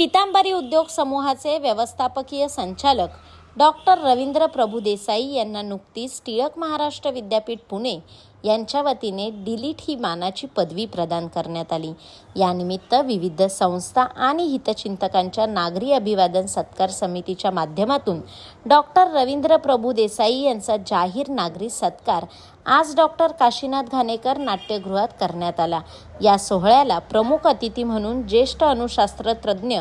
पितांबरी उद्योग समूहाचे व्यवस्थापकीय संचालक डॉक्टर रवींद्र प्रभुदेसाई यांना नुकतीच टिळक महाराष्ट्र विद्यापीठ पुणे यांच्या वतीने डिलीट ही मानाची पदवी प्रदान करण्यात आली. यानिमित्त विविध संस्था आणि हितचिंतकांच्या नागरी अभिवादन सत्कार समितीच्या माध्यमातून डॉक्टर रवींद्र प्रभू देसाई यांचा जाहीर नागरी सत्कार आज डॉक्टर काशीनाथ घाणेकर नाट्यगृहात करण्यात आला. या सोहळ्याला प्रमुख अतिथी म्हणून ज्येष्ठ अणुशास्त्रज्ञ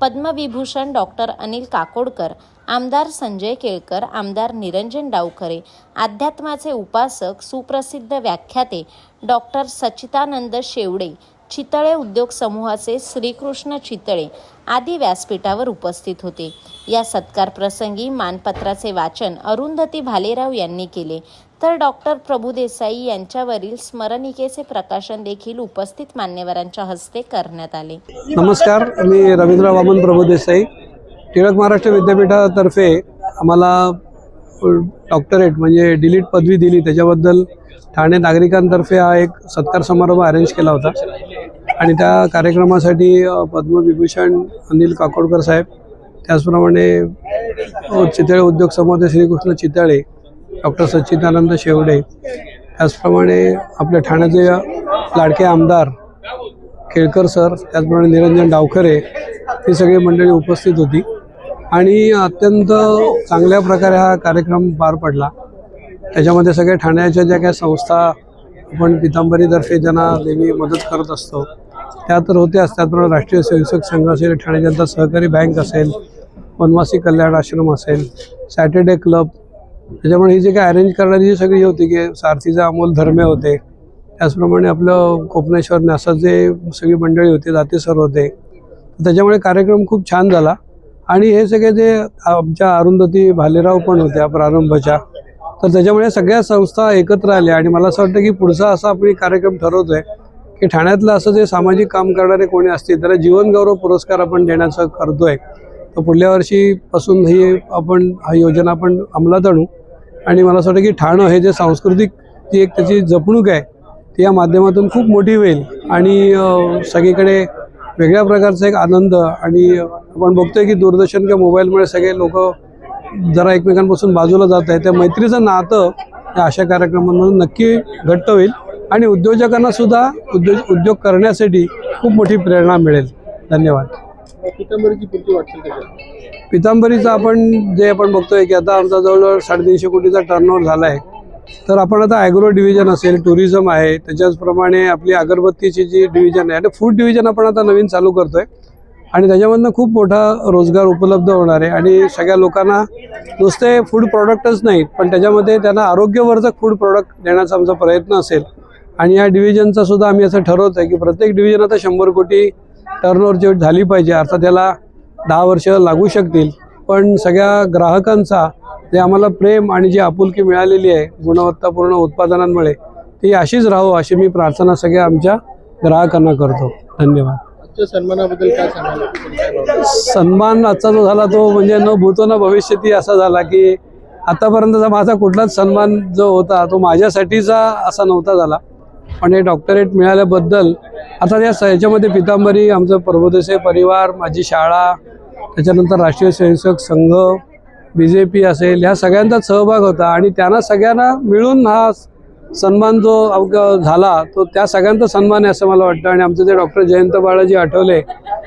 पद्मविभूषण डॉक्टर अनिल काकोडकर आमदार संजय केळकर आमदार निरंजन डावखरे अध्यात्माचे उपासक सुप्रसिद्ध व्याख्याते डॉक्टर सचितानंद शेवडे चितळे उद्योग समूहाचे श्रीकृष्ण चितळे आदी व्यासपीठावर उपस्थित होते. या सत्कार प्रसंगी मानपत्राचे वाचन अरुंधती भालेराव यांनी केले. तर डॉक्टर प्रभुदेसाई यांच्यावरील स्मरणिकेचे प्रकाशन देखील उपस्थित मान्यवरांच्या हस्ते करण्यात आले. नमस्कार मी रवींद्र वामन प्रभुदेसाई टिळक महाराष्ट्र विद्यापीठातर्फे आम्हाला डॉक्टरेट म्हणजे डिलीट पदवी दिली. त्याच्याबद्दल ठाणे नागरिकांतर्फे हा एक सत्कार समारंभ अरेंज केला होता. आणि त्या कार्यक्रमासाठी पद्मविभूषण अनिल काकोडकर साहेब त्याचप्रमाणे चितळे उद्योग समूहाचे श्रीकृष्ण चितळे डॉक्टर सच्चिदानंद शेवडे त्याचप्रमाणे आपल्या ठाण्याचे लाडके आमदार केळकर सर त्याचप्रमाणे निरंजन डावखरे ही सगळी मंडळी उपस्थित होती. आणि अत्यंत चांगल्या प्रकारे हा कार्यक्रम पार पडला. त्याच्यामध्ये सगळ्या ठाण्याच्या ज्या काही संस्था आपण पितांबरीतर्फे ज्यांना नेहमी मदत करत असतो त्या तर होत्याच त्याचप्रमाणे राष्ट्रीय स्वयंसेवक संघ असेल ठाणे जनता सहकारी बँक असेल वनवासी कल्याण आश्रम असेल सॅटर्डे क्लब. त्याच्यामुळे ही जी काही अरेंज करणारी जी सगळी होती की सारथीचा अमोल धर्मे होते त्याचप्रमाणे आपलं कोपनेश्वर न्यासाचे सगळी मंडळी होती जाते सर होते त्याच्यामुळे कार्यक्रम खूप छान झाला. आणि हे सगळे जे आमच्या अरुंधती भालेराव पण होत्या प्रारंभच्या तर त्याच्यामुळे सगळ्या संस्था एकत्र आल्या. आणि मला असं वाटतं की पुढचा असा आपण कार्यक्रम कार्यक्रम ठरवतोय की ठाण्यातलं असं जे सामाजिक काम करणारे कोणी असतील त्याला जीवनगौरव पुरस्कार आपण देण्याचं करतोय. तर पुढल्या वर्षीपासून ही आपण हा योजना आपण अंमलात आणू. आणि मला असं वाटतं की ठाणं हे जे सांस्कृतिक ती एक त्याची जपणूक आहे ती या माध्यमातून खूप मोठी होईल. आणि सगळीकडे वेगळ्या प्रकारचा एक आनंद आणि आपण बघतोय की दूरदर्शन किंवा मोबाईलमुळे सगळे लोक जरा एकमेकांपासून बाजूला जात आहे त्या मैत्रीचं नातं या अशा कार्यक्रमांमधून नक्की घट्ट होईल. आणि उद्योजकांना सुद्धा उद्योग उद्योग करण्यासाठी खूप मोठी प्रेरणा मिळेल. धन्यवाद. पितांबरीची पुढची वाटचाल त्याच्यात पितांबरीचं आपण जे आपण बघतोय की आता आमचा जवळजवळ साडेतीनशे कोटीचा टर्नओव्हर झाला आहे. तर आपण आता ॲग्रो डिव्हिजन असेल टुरिझम आहे त्याच्याचप्रमाणे आपली अगरबत्तीची जी डिव्हिजन आहे आणि फूड डिव्हिजन आपण आता नवीन चालू करतोय. आणि त्याच्यामधनं खूप मोठा रोजगार उपलब्ध होणार आहे. आणि सगळ्या लोकांना नुसते फूड प्रॉडक्टच नाहीत पण त्याच्यामध्ये त्यांना आरोग्यवर्धक फूड प्रॉडक्ट देण्याचा आमचा प्रयत्न असेल. आणि या डिव्हिजनचा सुद्धा आम्ही असं ठरवतो आहे की प्रत्येक डिव्हिजन आता शंभर कोटी टर्नओव्हरची झाली पाहिजे. अर्थात त्याला दहा वर्ष लागू शकतील. पण सगळ्या ग्राहकांचा जे आम्हाला प्रेम आणि जी आपुलकी मिळालेली आहे गुणवत्तापूर्ण उत्पादनांमुळे ती अशीच राहो अशी मी प्रार्थना सगळ्या आमच्या ग्राहकांना करतो. धन्यवाद. सन्मानाबद्दल काय? सन्मान आजचा जो झाला तो म्हणजे न भूतो न भविष्यती असा झाला की आतापर्यंतचा माझा कुठलाच सन्मान जो होता तो माझ्यासाठीचा असा नव्हता झाला. पण हे डॉक्टरेट मिळाल्याबद्दल आता या स- याच्यामध्ये पितांबरी आमचं प्रबोधसे परिवार माझी शाळा त्याच्यानंतर राष्ट्रीय Swayamsevak Sangh B J P असेल ह्या सगळ्यांचाच सहभाग होता आणि त्यांना सगळ्यांना मिळून हा सन्मान जो अवघ- झाला तो त्या सगळ्यांचा सन्मान आहे असं मला वाटतं. आणि आमचे जे डॉक्टर जयंत बाळाजी आठवले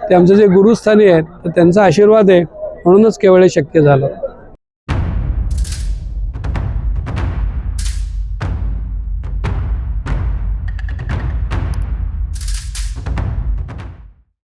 ते आमचे जे गुरुस्थानी आहेत तर त्यांचा आशीर्वाद आहे म्हणूनच केवळ हे शक्य झालं.